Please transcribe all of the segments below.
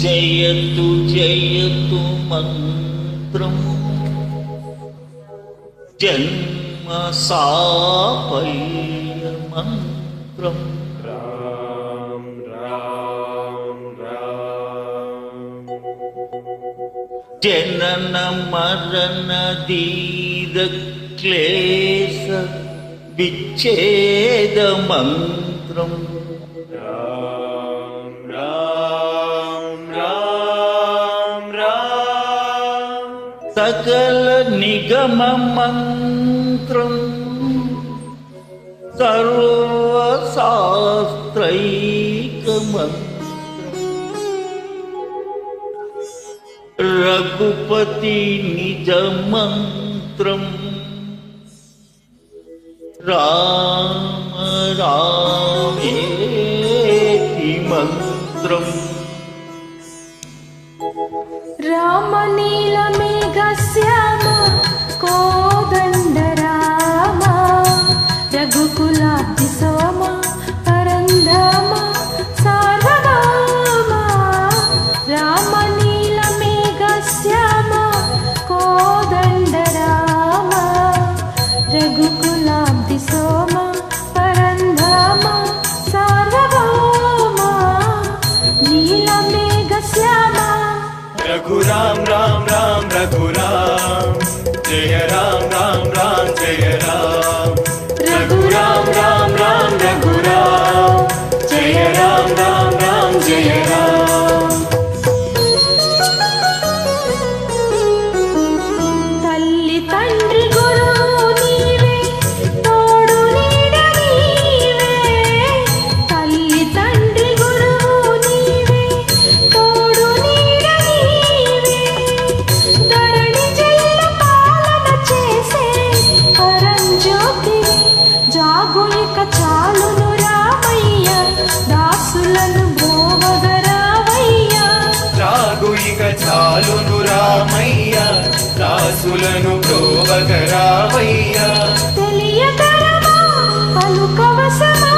जयतु जयतु मन्त्रम् जन्म सापयमन्त्रम् राम सापै मन्त्रम् च्यन्दनमरनदीदक्लेश विच्छेदमन्त्रम् सकलनिगममन्त्रम् मन्त्रम् सर्वशास्त्रैकमन्त्र रघुपतिनिजमन्त्रम् राम। రామనీలమేఘశ్యామ కోదండ రామ జయ రామ రామ రామ జయ రామ. రఘు రామ రామ రామ రఘు రామ. జయ రామ రామ రామ జయ రామ. పరంజ్యోతి జాగులిక చాలును రామయ్య దాసులను భోగరావయ్య రాగు ఇక చాలును రామయ్య దాసులను ప్రోవగరామయ్య తెలియతరమా పలుకవసమా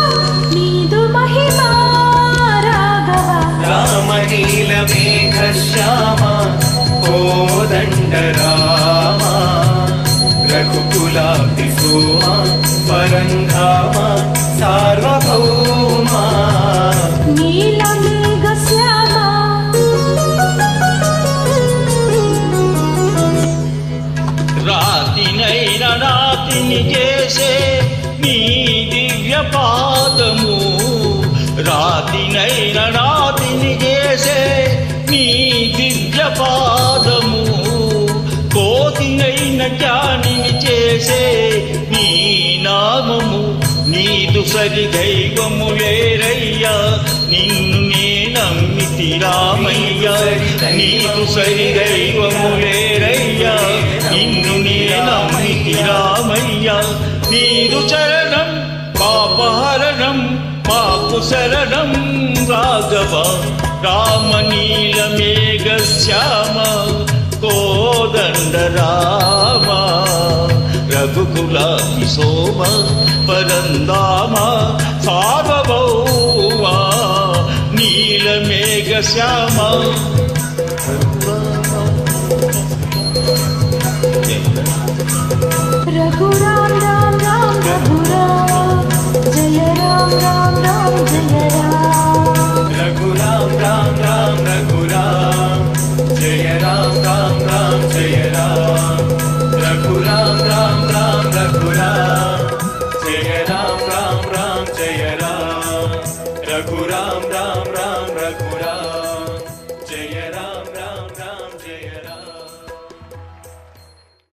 నీదు మహిమా రాఘవ. రామనీల మేఘ శ్యామ రాతిని చేసే నీ దివ్య పాదము రాతినైన రాతిని చేసే నీ దివ్య పాదము కోతినైన జ్ఞానిని చేసే నీ నామము. నీదు సరి దైవము లేరయ్యా నిన్ను నే నమ్మితి రామయ్య. నీదు సరి దైవము లేరయ్యా నిన్ను నే నమ్మితి రామయ్య నీదు చరణం పాపహరణం మాకు శరణం రాఘవ రామనీల మేఘ శ్యామ కోదండ రామ రఘుకుల సోమ పరందామ సార్వభౌమ నీలమేఘ శ్యామ रघुराम राम राम रघुराम